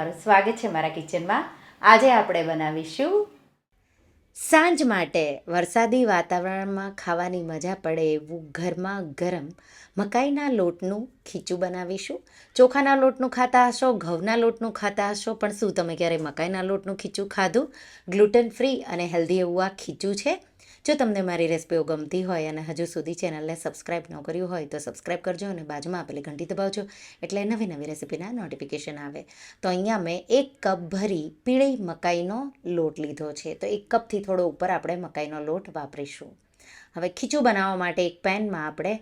તમારું સ્વાગત છે મારા કિચનમાં. આજે આપણે બનાવીશું સાંજ માટે વરસાદી વાતાવરણમાં ખાવાની મજા પડે એવું ઘરમાં ગરમ મકાઈના લોટનું ખીચું બનાવીશું. ચોખાના લોટનું ખાતા હશો, ઘઉંના લોટનું ખાતા હશો, પણ શું તમે ક્યારેય મકાઈના લોટનું ખીચું ખાધું? ગ્લુટન ફ્રી અને હેલ્ધી એવું આ ખીચું છે. જો તમને મારી રેસિપીઓ ગમતી હોય અને હજુ સુધી ચેનલને સબસ્ક્રાઇબ ન કર્યું હોય તો સબસ્ક્રાઇબ કરજો અને બાજુમાં આપેલી ઘંટી દબાવજો એટલે નવી નવી રેસિપીના નોટિફિકેશન આવે. તો અહીંયા મેં એક કપ ભરી પીળી મકાઈનો લોટ લીધો છે. તો એક કપથી થોડો ઉપર આપણે મકાઈનો લોટ વાપરીશું. હવે ખીચું બનાવવા માટે એક પેનમાં આપણે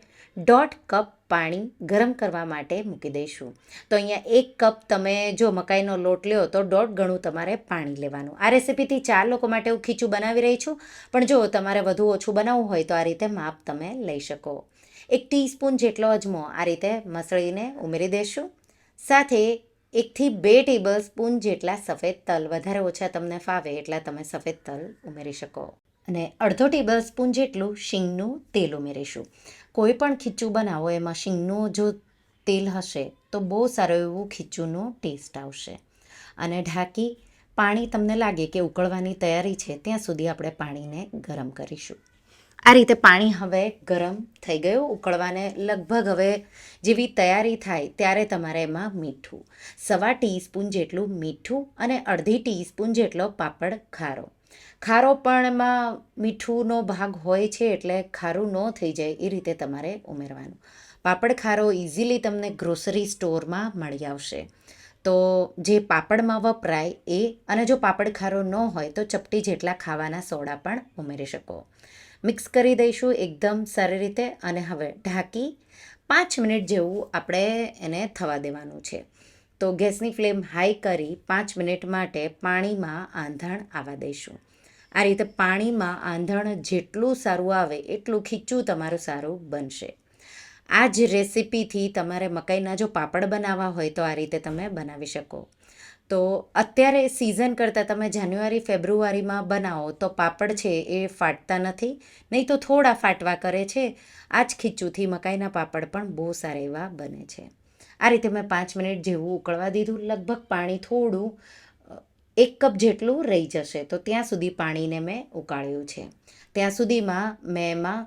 દોઢ કપ પાણી ગરમ કરવા માટે મૂકી દઈશું. તો અહીંયા એક કપ તમે જો મકાઈનો લોટ લ્યો તો દોઢ ગણું તમારે પાણી લેવાનું. આ રેસીપીથી ચાર લોકો માટે હું ખીચું બનાવી રહી છું, પણ જો તમારે વધુ ઓછું બનાવવું હોય તો આ રીતે માપ તમે લઈ શકો. એક ટીસ્પૂન જેટલો અજમો આ રીતે મસળીને ઉમેરી દઈશું સાથે એકથી બે ટેબલ સ્પૂન જેટલા સફેદ તલ, વધારે ઓછા તમને ફાવે એટલા તમે સફેદ તલ ઉમેરી શકો. અને અડધો ટેબલ સ્પૂન જેટલું શીંગનું તેલ ઉમેરીશું. કોઈ પણ ખીચું બનાવો, એમાં શીંગનું જો તેલ હશે, તો બહુ સારું એવું ખીચુંનો ટેસ્ટ આવશે. અને ઢાંકી પાણી તમને લાગે કે ઉકળવાની તૈયારી છે, ત્યાં સુધી આપણે પાણીને ગરમ કરીશું. આ રીતે પાણી હવે ગરમ થઈ ગયું. ઉકળવાને લગભગ હવે જેવી તૈયારી થાય ત્યારે તમારે એમાં મીઠું. સવા ટીસ્પૂન જેટલું મીઠું અને અડધી ટીસ્પૂન જેટલો પાપડ ખારો. ખારો પણમાં મીઠુંનો ભાગ હોય છે એટલે ખારું ન થઈ જાય એ રીતે તમારે ઉમેરવાનું. પાપડ ખારો ઇઝીલી તમને ગ્રોસરી સ્ટોરમાં મળી આવશે. તો જે પાપડમાં વપરાય એ અને જો પાપડ ખારો ન હોય તો ચપટી જેટલા ખાવાના સોડા પણ ઉમેરી શકો. મિક્સ કરી દઈશું એકદમ સારી રીતે અને હવે ઢાંકી પાંચ મિનિટ જેવું આપણે એને થવા દેવાનું છે. તો ગેસની ફ્લેમ હાઈ કરી પાંચ મિનિટ માટે પાણીમાં આંધણ આવવા દઈશું આ રીતે પાણીમાં આંધણ જેટલું સારું આવે એટલું ખીચું તમારું સારું બનશે. આ જ રેસીપીથી તમારે મકાઈના જો પાપડ બનાવવા હોય તો આ રીતે તમે બનાવી શકો. તો અત્યારે સિઝન કરતાં તમે જાન્યુઆરી, ફેબ્રુઆરીમાં બનાવો તો પાપડ છે એ ફાટતા નથી, નહીં તો થોડા ફાટવા કરે છે. આ જ ખીચુંથી મકાઈના પાપડ પણ બહુ સારા એવા બને છે. આ રીતે મેં પાંચ મિનિટ જેવું ઉકળવા દીધું. લગભગ પાણી થોડું એક કપ જેટલું રહી જશે. તો ત્યાં સુધી પાણીને મેં ઉકાળ્યું છે. ત્યાં સુધીમાં મેં એમાં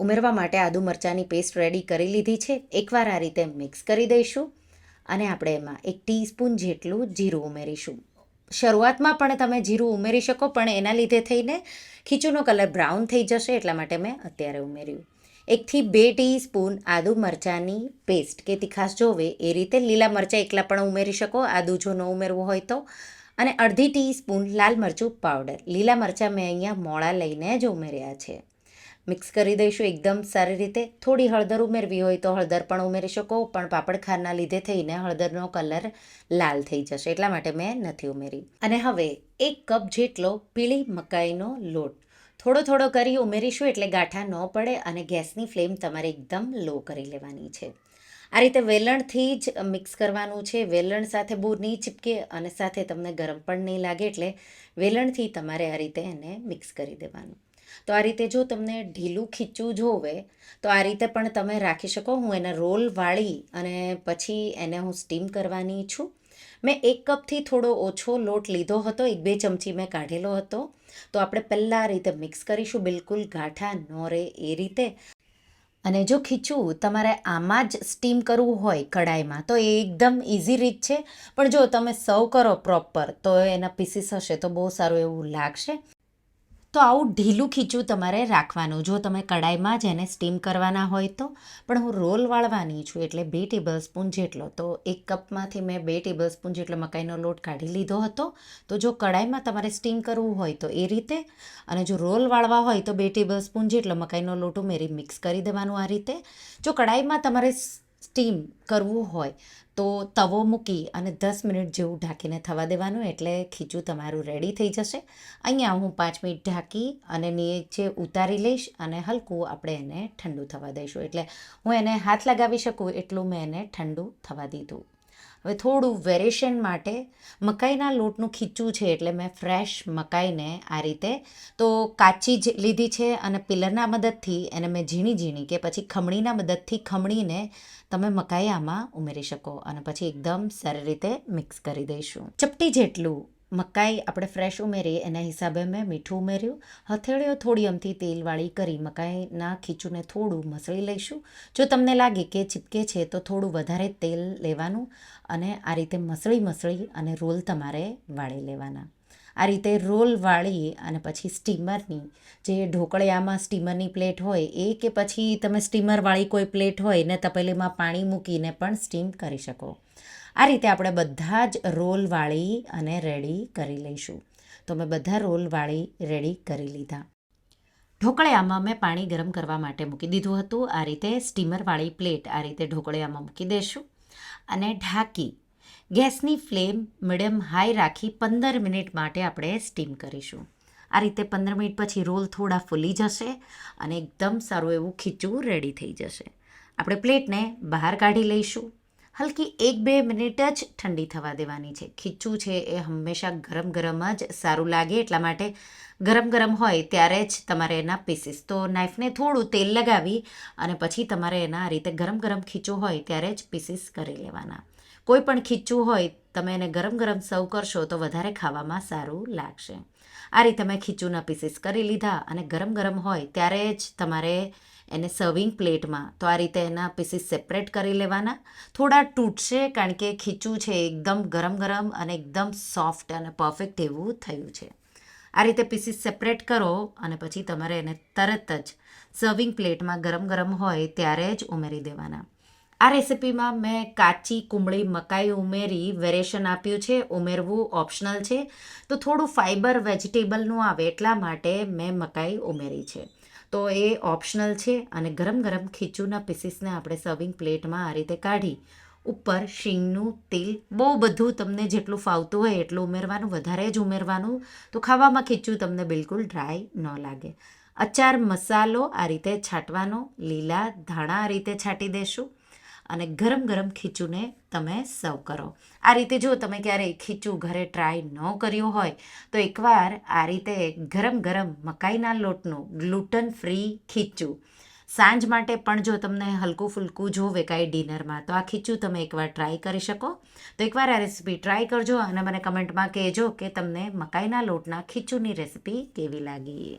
ઉમેરવા માટે આદુ મરચાંની પેસ્ટ રેડી કરી લીધી છે. એકવાર આ રીતે મિક્સ કરી દઈશું અને આપણે એમાં એક ટીસ્પૂન જેટલું જીરું ઉમેરીશું. શરૂઆતમાં પણ તમે જીરું ઉમેરી શકો, પણ એના લીધે થઈને ખીચુનો કલર બ્રાઉન થઈ જશે, એટલા માટે મેં અત્યારે ઉમેર્યું. એકથી બે ટી સ્પૂન આદુ મરચાંની પેસ્ટ કે તીખાશ જોવે એ રીતે લીલા મરચાં એકલા પણ ઉમેરી શકો, આદુ જો ન ઉમેરવું હોય તો. અને અડધી ટી સ્પૂન લાલ મરચું પાવડર લીલા મરચાં મેં અહીંયા મોળા લઈને જ ઉમેર્યા છે. મિક્સ કરી દઈશું એકદમ સારી રીતે. થોડી હળદર ઉમેરવી હોય તો હળદર પણ ઉમેરી શકો, પણ પાપડ ખારના લીધે થઈને હળદરનો કલર લાલ થઈ જશે, એટલા માટે મેં નથી ઉમેરી. અને હવે એક કપ જેટલો પીળી મકાઈનો લોટ થોડો થોડો કરી ઉમેરીશું એટલે ગાંઠા ન પડે અને ગેસની ફ્લેમ તમારે એકદમ લો કરી લેવાની છે. આ રીતે વેલણથી જ મિક્સ કરવાનું છે. વેલણ સાથે બહુ નહીં ચીપકે અને સાથે તમને ગરમ પણ નહીં લાગે એટલે વેલણથી તમારે આ રીતે એને મિક્સ કરી દેવાનું. તો આ રીતે જો તમને ઢીલું ખીચું જોવે તો આ રીતે પણ તમે રાખી શકો. હું એને રોલ વાળી અને પછી એને હું સ્ટીમ કરવાની છું. મેં એક કપથી થોડો ઓછો લોટ લીધો હતો, એક બે ચમચી મેં કાઢેલો હતો. તો આપણે પહેલાં રીતે મિક્સ કરીશું, બિલકુલ ગાંઠા ન રહે એ રીતે. અને જો ખીચું તમારે આમાં જ સ્ટીમ કરવું હોય કડાઈમાં તો એ એકદમ ઇઝી રીત છે. પણ જો તમે સર્વ કરો પ્રોપર, તો એના પીસીસ હશે, તો બહુ સારું એવું લાગશે. તો આવું ઢીલું ખીચું તમારે રાખવાનું. જો તમે કડાઈમાં જ એને સ્ટીમ કરવાના હોય તો. પણ હું રોલ વાળવાની છું, એટલે બે ટેબલ સ્પૂન જેટલો. તો એક કપમાંથી મેં બે ટેબલ સ્પૂન જેટલો મકાઈનો લોટ કાઢી લીધો હતો. તો જો કડાઈમાં તમારે સ્ટીમ કરવું હોય તો એ રીતે. અને જો રોલ વાળવા હોય તો બે ટેબલ સ્પૂન જેટલો મકાઈનો લોટ ઉમેરી મિક્સ કરી દેવાનું આ રીતે. જો કડાઈમાં તમારે સ્ટીમ કરવું હોય, તો તવો મૂકી અને દસ મિનિટ જેવું ઢાંકીને થવા દેવાનું, એટલે ખીચું તમારું રેડી થઈ જશે. અહીંયા હું પાંચ મિનિટ ઢાંકી અને નીચે ઉતારી લઈશ અને હલકું આપણે એને ઠંડુ થવા દઈશું. એટલે હું એને હાથ લગાવી શકું એટલું મેં એને ઠંડુ થવા દીધું. હવે થોડું વેરિએશન માટે મકાઈના લોટનું ખીચું છે એટલે મેં ફ્રેશ મકાઈને આ રીતે તો કાચી જ લીધી છે અને પિલરના મદદથી એને મેં ઝીણી ઝીણી કે પછી ખમણીના મદદથી ખમણીને તમે મકાઈ આમાં ઉમેરી શકો અને પછી એકદમ સારી રીતે મિક્સ કરી દઈશું. ચપટી જેટલું મકાઈ આપણે ફ્રેશ ઉમેરી એના હિસાબે મેં મીઠું ઉમેર્યું. હથેળીઓ થોડી અમથી તેલવાળી કરી મકાઈના ખીચુને થોડું મસળી લઈશું. જો તમને લાગે કે ચીપકે છે, તો થોડું વધારે તેલ લેવાનું અને આ રીતે મસળી મસળી અને રોલ તમારે વાળી લેવાના. આ રીતે રોલ વાળી અને પછી સ્ટીમરની જે ઢોકળિયામાં સ્ટીમરની પ્લેટ હોય, એ કે પછી તમે સ્ટીમરવાળી કોઈ પ્લેટ હોય ને તપેલીમાં પાણી મૂકીને પણ સ્ટીમ કરી શકો. આ રીતે આપણે બધા જ રોલ વાળી અને રેડી કરી લઈશું. તો મેં બધા રોલ વાળી રેડી કરી લીધા. ઢોકળિયામાં મેં પાણી ગરમ કરવા માટે મૂકી દીધું હતું. આ રીતે સ્ટીમરવાળી પ્લેટ આ રીતે ઢોકળિયામાં મૂકી દઈશું અને ઢાંકી ગેસની ફ્લેમ મીડિયમ હાઈ રાખી પંદર મિનિટ માટે આપણે સ્ટીમ કરીશું. આ રીતે પંદર મિનિટ પછી રોલ થોડા ફૂલી જશે અને એકદમ સારું એવું ખીચું રેડી થઈ જશે. આપણે પ્લેટને બહાર કાઢી લઈશું. હલકી એક બે મિનિટ જ ઠંડી થવા દેવાની છે. ખીચું છે એ હંમેશા ગરમ ગરમ જ સારું લાગે એટલા માટે ગરમ ગરમ હોય ત્યારે જ તમારે એના પીસીસ તો નાઈફને થોડું તેલ લગાવી અને પછી તમારે એના આ રીતે ગરમ ગરમ ખીચું હોય ત્યારે જ પીસીસ કરી લેવાના. કોઈ પણ ખીચું હોય, તમે એને ગરમ ગરમ સર્વ કરશો તો વધારે ખાવામાં સારું લાગશે. આ રીતે મેં ખીચુના પીસીસ કરી લીધા અને ગરમ ગરમ હોય ત્યારે જ તમારે એને સર્વિંગ પ્લેટમાં તો આ રીતે એના પીસીસ સેપરેટ કરી લેવાના. થોડા તૂટશે કારણ કે ખીચું છે એકદમ ગરમ ગરમ અને એકદમ સોફ્ટ અને પરફેક્ટ એવું થયું છે. આ રીતે પીસીસ સેપરેટ કરો અને પછી તમારે એને તરત જ સર્વિંગ પ્લેટમાં ગરમ ગરમ હોય ત્યારે જ ઉમેરી દેવાના. આ રેસિપીમાં મેં કાચી, કુંબળી, મકાઈ ઉમેરી વેરિએશન આપ્યું છે, ઉમેરવું ઓપ્શનલ છે. તો થોડું ફાઇબર વેજીટેબલનું આવે એટલા માટે મેં મકાઈ ઉમેરી છે. તો એ ઓપ્શનલ છે અને ગરમ ગરમ ખીચુના પીસીસને આપણે સર્વિંગ પ્લેટમાં આ રીતે કાઢી ઉપર શીંગનું તેલ બહુ બધું તમને જેટલું ફાવતું હોય એટલું ઉમેરવાનું, વધારે જ ઉમેરવાનું. તો ખાવામાં ખીચું તમને બિલકુલ ડ્રાય ન લાગે. અચાર મસાલો આ રીતે છાંટવાનો, લીલા ધાણા આ રીતે છાંટી દેશું. અને ગરમ ગરમ ખીચુને તમે સર્વ કરો. આ રીતે જો તમે ક્યારેય ખીચું ઘરે ટ્રાય ન કર્યું હોય, તો એકવાર આ રીતે ગરમ ગરમ મકાઈના લોટનું ગ્લુટન ફ્રી ખીચું. સાંજ માટે પણ જો તમને હલકું ફૂલકું જોવે કાંઈ ડિનરમાં, તો આ ખીચું તમે એકવાર ટ્રાય કરી શકો. તો એકવાર આ રેસીપી ટ્રાય કરજો અને મને કમેન્ટમાં કહેજો કે તમને મકાઈના લોટના ખીચુંની રેસીપી કેવી લાગી.